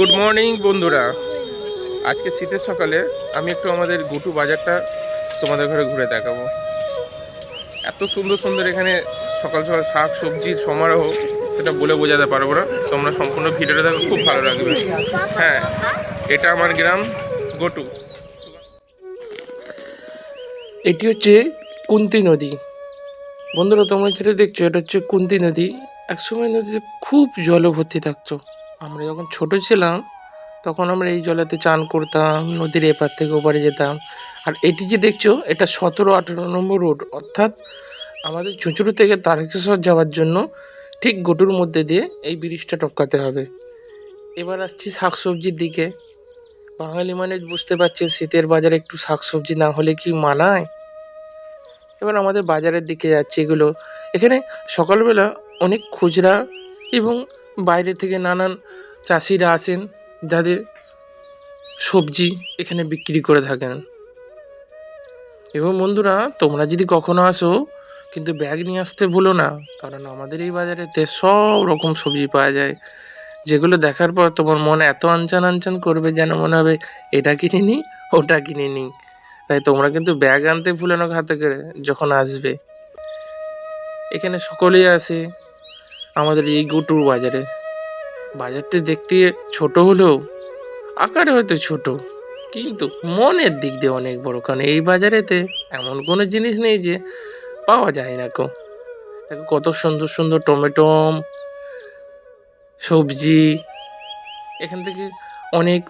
Good morning বন্ধুরা। আজকে শীতের সকালে আমি একটু আমাদের গুটু বাজারটা তোমাদের ঘরে ঘুরে দেখাবো। এত সুন্দর সুন্দর এখানে সকাল সকাল শাক সবজির সমারোহ, সেটা বলে বোঝাতে পারব না। তোমরা সম্পূর্ণ ভিডিওটা দেখো, খুব ভালো লাগবে। হ্যাঁ এটা আমার গ্রাম গটু। এটি হচ্ছে কুন্তি নদী। বন্ধুরা, তোমরা যেটা দেখছ, এটা হচ্ছে কুন্তি নদী। একসময় নদীতে খুব জল ভর্তি থাকতো। আমরা যখন ছোট ছিলাম, তখন আমরা এই জলেতে চান করতাম, নদীর এপার থেকে ওপারে যেতাম। আর এটি যে দেখছ, এটা সতেরো আঠেরো নম্বর রোড। অর্থাৎ আমাদের চুঁচুড়ো থেকে তারকেশ্বর যাওয়ার জন্য ঠিক গোটুর মধ্যে দিয়ে এই ব্রিজটা টপকাতে হবে। এবার আসছি শাকসবজির দিকে। বাঙালি মানে বুঝতে পারছে শীতের বাজারে একটু শাকসবজি না হলে কি মানায়? এবার আমাদের বাজারের দিকে যাচ্ছে এগুলো। এখানে সকালবেলা অনেক খুচরা এবং বাইরে থেকে নানান চাষিরা আসেন, যাদের সবজি এখানে বিক্রি করে থাকেন। এবং বন্ধুরা, তোমরা যদি কখনো আসো, কিন্তু ব্যাগ নিয়ে আসতে ভুলো না, কারণ আমাদের এই বাজারেতে সব রকম সবজি পাওয়া যায়। যেগুলো দেখার পর তোমার মন এত আনচান আনচান করবে যেন মনে হবে, এটা কিনে নিই ওটা কিনে নিই তাই তোমরা কিন্তু ব্যাগ আনতে ভুলো না হাতে করে যখন আসবে। এখানে সকলেই আসে আমাদের এই গুটুর বাজারে। বাজারটা দেখতে ছোট হলেও আকারে হয়তো ছোট, কিন্তু মনের দিক দিয়ে অনেক বড়, কারণ এই বাজারেতে এমন কোনো জিনিস নেই যে পাওয়া যায় না কো। কত সুন্দর সুন্দর টমেটো, সবজি, এখান থেকে অনেক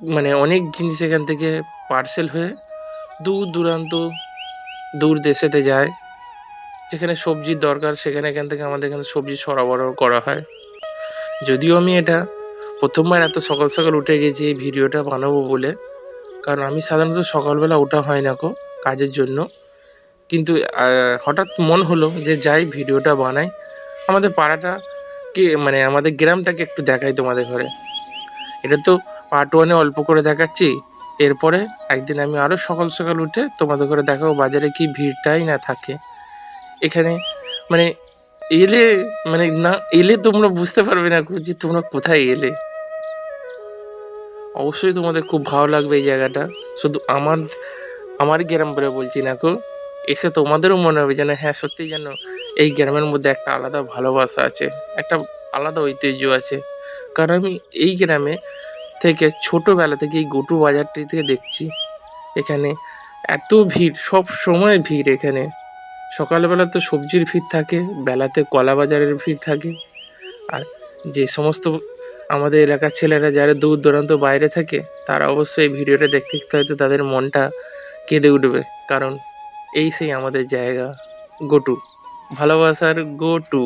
মানে অনেক জিনিস এখান থেকে পার্সেল হয়ে দূর দূরান্ত, দূর দেশেতে যায়। যেখানে সবজির দরকার, সেখানে এখান থেকে আমাদের এখানে সবজি সরবরাহ করা হয়। যদিও আমি এটা প্রথমবার এত সকাল সকাল উঠে গেছি এই ভিডিওটা বানাবো বলে, কারণ আমি সাধারণত সকালবেলা ওঠা হয় না কো কাজের জন্য। কিন্তু হঠাৎ মন হলো যে যাই ভিডিওটা বানাই, আমাদের পাড়াটা কে মানে আমাদের গ্রামটাকে একটু দেখাই তোমাদের ঘরে। এটা তো পার্ট ওয়ানে অল্প করে দেখাচ্ছি। এরপরে একদিন আমি আরও সকাল সকাল উঠে তোমাদের ঘরে দেখাবো বাজারে কি ভিড়টাই না থাকে। এখানে মানে এলে মানে না, এলে তোমরা বুঝতে পারবে না যে তোমরা কোথায় এলে? অবশ্যই তোমাদের খুব ভালো লাগবে এই জায়গাটা। শুধু আমার আমার গ্রাম বলে বলছি না কো এসে তোমাদেরও মনে হবে যেন হ্যাঁ সত্যি যেন এই গ্রামের মধ্যে একটা আলাদা ভালোবাসা আছে, একটা আলাদা ঐতিহ্য আছে। কারণ আমি এই গ্রামে থেকে, ছোটোবেলা থেকে এই গোটু বাজারটি থেকে দেখছি। এখানে এত ভিড়, সব সময় ভিড় এখানে। সকালবেলা তো সবজির ভিড় থাকে, বেলাতে কলা বাজারের ভিড় থাকে। আর যে সমস্ত আমাদের এলাকার ছেলেরা যারা দূর দূরান্ত বাইরে থাকে, তারা অবশ্যই এই ভিডিওটা দেখতে দেখতে হয়তো তাদের মনটা কেঁদে উঠবে। কারণ এই সেই আমাদের জায়গা, গোটু, ভালোবাসার গোটু।